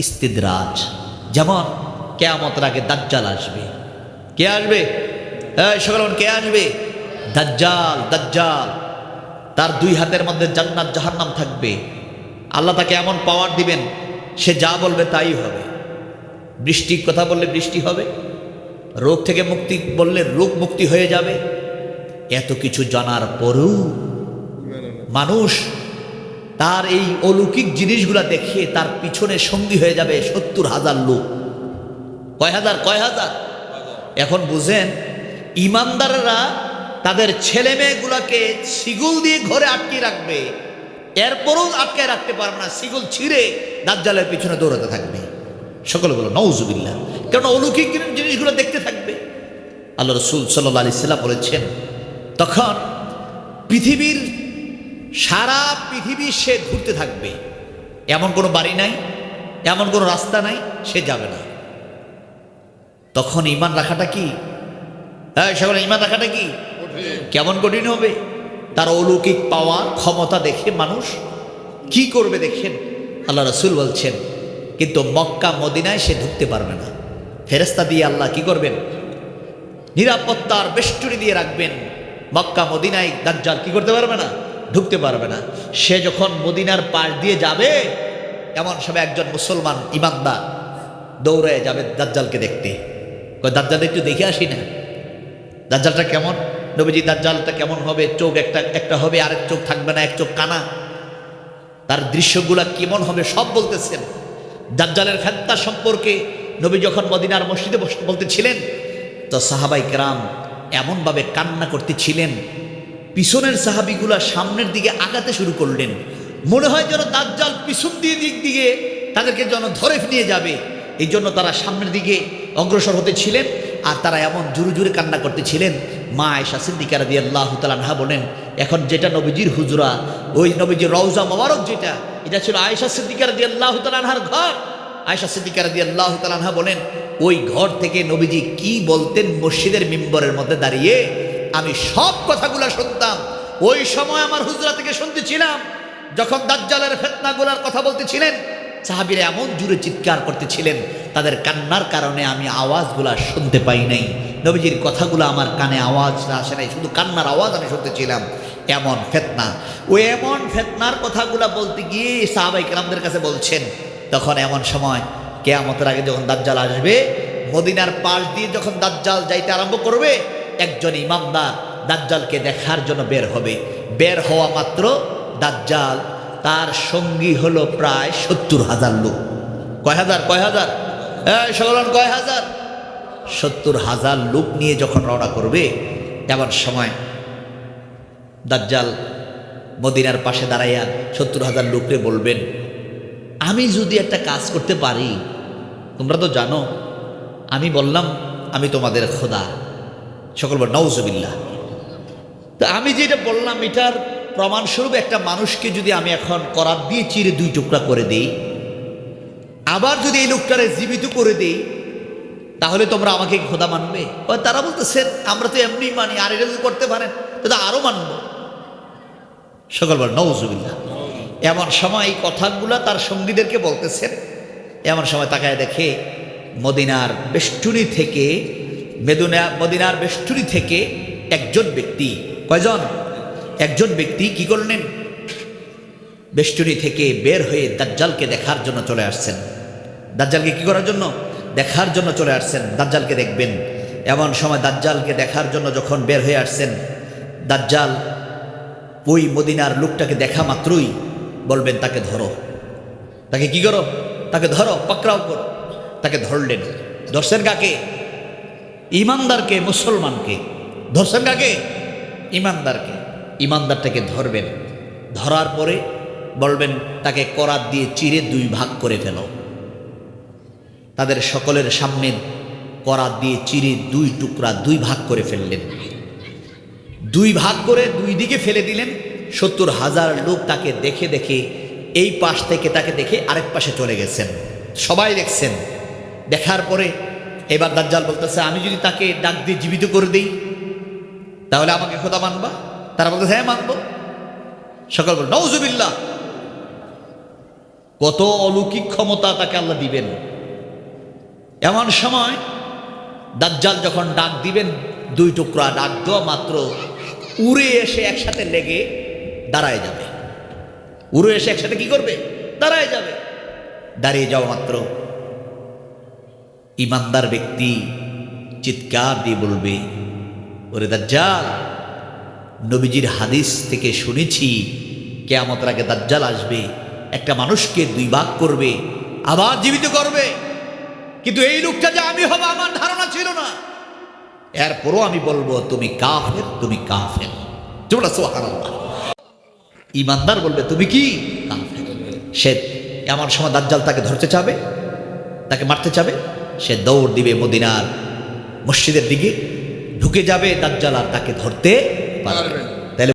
ইস্তিদরাজ। যেমন কেয়ামতের আগে দাজ্জাল আসবে। কে আসবে? এই সকাল কে আসবে? দাজ্জাল দাজ্জাল। তার দুই হাতের মধ্যে জান্নাত, জাহান্নাম থাকবে। আল্লাহ তাকে এমন পাওয়ার দিবেন, সে যা বলবে তাই হবে। বৃষ্টির কথা বললে বৃষ্টি হবে। রোগ থেকে মুক্তি বললে রোগ মুক্তি হয়ে যাবে। এত কিছু জানার পরেও মানুষ তার এই অলৌকিক জিনিসগুলা দেখে তার পিছনে সঙ্গী হয়ে যাবে সত্তর হাজার লোক। কয় হাজার? কয় হাজার? এখন বুঝেন, ইমানদাররা তাদের ছেলে মেয়েগুলাকে সিগুল দিয়ে ঘরে আটকে রাখবে। এরপরও আটকে রাখতে পারবে না সিগুল ছিঁড়ে দাজ্জালের পিছনে দৌড়াতে থাকবে। সকলে বলো নৌজুবিল্লা কারণ অলৌকিক জিনিসগুলো দেখতে থাকবে। আল্লাহ রসুল সাল্লাহ আলি সাল্লাম বলেছেন, তখন পৃথিবীর সারা পৃথিবী সে ঘুরতে থাকবে। এমন কোনো বাড়ি নাই এমন কোনো রাস্তা নাই সে যাবে না। তখন ইমান রাখাটা কি? হ্যাঁ সকলে ইমান রাখাটা কি? কেমন কঠিন হবে? তার অলৌকিক পাওয়ার ক্ষমতা দেখে মানুষ কি করবে দেখেন? আল্লাহ রসুল বলছেন কিন্তু মক্কা মদিনায় সে ঢুকতে পারবে না। ফেরেস্তা দিয়ে আল্লাহ কি করবেন? নিরাপত্তার বেষ্টুরি দিয়ে রাখবেন। মক্কা মদিনায় দাজ্জাল কি করতে পারবে না? ঢুকতে পারবে না। সে যখন মদিনার পাশ দিয়ে যাবে, এমন সময় একজন মুসলমান ইমানদার দৌড়ে যাবে দাজ্জালকে দেখতে। দাজ্জাল একটু দেখে আসি না? দাজ্জালটা কেমন? নবীজি, দাজ্জালটা কেমন হবে? চোখ একটা একটা হবে, আরেক চোখ থাকবে না, এক চোখ কানা। তার দৃশ্যগুলা কেমন হবে সব বলতেছেন। দাজ্জালের ফেত্তা সম্পর্কে নবী যখন মদিনার মসজিদে বলতেছিলেন, তো সাহাবাই কেরাম এমনভাবে কান্না করতেছিলেন পিছনের সাহাবিগুলা সামনের দিকে আগাতে শুরু করলেন। মনে হয় যেন দাজ্জাল পিছন দিয়ে দিক দিকে তাদেরকে যেন ধরে নিয়ে যাবে। এই জন্য তারা সামনের দিকে অগ্রসর হতে ছিলেন আর তারা এমন জুরু জুরে কান্না করতেছিলেন মা আয়সা সিদ্দিকারা দিয়ে আল্লাহ তালানহা বলেন, এখন যেটা নবীজির হুজরা, ওই নবীজির রওজা মোবারক যেটা, এটা ছিল আয়সা সিদ্দিকারা দিয়ে আল্লাহ তালানহার ঘর। আয়সা সিদ্দিকারা দিয়ে আল্লাহ তালানহা বলেন, ওই ঘর থেকে নবীজি কি বলতেন মসজিদের মিম্বরের মধ্যে দাঁড়িয়ে? আমি সব কথাগুলো শুনতাম। ওই সময় আমার হুজরা থেকে শুনতেছিলাম, যখন দাজ্জালের ফেতনাগুলার কথা বলতেছিলেন, সাহাবিরা এমন জুড়ে চিৎকার করতেছিলেন, তাদের কান্নার কারণে আমি আওয়াজগুলা শুনতে পাই নাই। নবীজির কথাগুলো আমার কানে আওয়াজ আসে নাই, শুধু কান্নার আওয়াজ আমি শুনতেছিলাম। এমন ফেতনা। ও এমন ফেতনার কথাগুলা বলতে গিয়ে সাহাবাই কেরামদের কাছে বলছেন, তখন এমন সময় কেয়ামতের আগে যখন দাজ্জাল আসবে, মদিনার পাশ দিয়ে যখন দাজ্জাল যাইতে আরম্ভ করবে একজন ইমামদার দাজ্জালকে দেখার জন্য বের হবে। বের হওয়া মাত্র দাজ্জাল, তার সঙ্গী হলো প্রায় সত্তর হাজার লোক। কয় হাজার কয় হাজার? সকলন কয় হাজার? সত্তর হাজার লোক নিয়ে যখন রওনা করবে, এমন সময় দাজ্জাল মদিনার পাশে দাঁড়াইয়া সত্তর হাজার লোকরে বলবেন, আমি যদি একটা কাজ করতে পারি, তোমরা তো জানো, আমি বললাম, আমি তোমাদের খোদা। সকল বল তো আমি যেটা বললাম, এটার প্রমাণস্বরূপ একটা মানুষকে যদি আমি এখন করার দিয়ে চিরে দুই টুকরা করে দেই, আবার যদি এই লোকটারে জীবিত করে দেই, তাহলে তোমরা আমাকে খোদা মানবে? তারা বলতেছেন আমরা তো এমনি মানি, আর এটা যদি করতে পারেন, তো আরও মানবো। সকল বল নওজবিল্লা এমন সময় এই কথাগুলো তার সঙ্গীদেরকে বলতেছেন, এমন সময় তাকায় দেখে মদিনার বেষ্টনী থেকে মেদুনা মদিনার বেষ্টনী থেকে একজন ব্যক্তি, কয়জন? একজন ব্যক্তি কি করলেন? বেষ্টনী থেকে বের হয়ে দাজ্জালকে দেখার জন্য চলে আসছেন। দাজ্জালকে কি করার জন্য? দেখার জন্য চলে আসছেন। দাজ্জালকে দেখবেন। এমন সময় দাজ্জালকে দেখার জন্য যখন বের হয়ে আসছেন, দাজ্জাল ওই মদিনার লোকটাকে দেখা মাত্রই বলবেন, তাকে ধরো। তাকে কি করো? তাকে ধরো, পাকড়াও করো। তাকে ধরলেন। ধরছেন কাকে? ইমানদারকে, মুসলমানকে, ধরছেন কাকে? ইমানদারকে। ইমানদারটাকে ধরবেন। ধরার পরে বলবেন, তাকে করাত দিয়ে চিরে দুই ভাগ করে ফেল। তাদের সকলের সামনে করাত দিয়ে চিরে দুই টুকরা, দুই ভাগ করে ফেললেন। দুই ভাগ করে দুই দিকে ফেলে দিলেন। সত্তর হাজার লোক তাকে দেখে দেখে এই পাশ থেকে তাকে দেখে আরেক পাশে চলে গেছেন। সবাই দেখছেন। দেখার পরে এবার দাজ্জাল বলতেছে, আমি যদি তাকে ডাক দিয়ে জীবিত করে দিই, তাহলে আমাকে খোদা মানবা? তারা বলতেছে হ্যাঁ মানবো। সকল বল নৌজুবিল্লাহ কত অলৌকিক ক্ষমতা তাকে আল্লাহ দিবেন। এমন সময় দাজ্জাল যখন ডাক দিবেন, দুই টুকরা ডাক দেওয়া মাত্র উড়ে এসে একসাথে লেগে দাঁড়ায় যাবে। উড়ে এসে একসাথে কি করবে? দাঁড়ায় যাবে। দাঁড়িয়ে যাওয়া মাত্র ইমানদার ব্যক্তি চিৎকার দিয়ে বলবে, ওরে দাজ্জাল, নবীজির হাদিস থেকে শুনেছি, কেয়ামতের আগে দাজ্জাল আসবে, একটা মানুষকে দুই ভাগ করবে, আবার জীবিত করবে। কিন্তু এই লোকটা যে আমি হব, আমার ধারণা ছিল না। এরপরও আমি বলব, তুমি কাফের তুমি কাফের। তোমরা ইমানদার বলবে, তুমি কি? সে এমন সময় দাজ্জাল তাকে ধরতে চাবে, তাকে মারতে চাবে সে দৌড় দিবে মদিনার মসজিদের দিকে ঢুকে যাবে দাজ্জাল আর তাকে ধরতে পারবে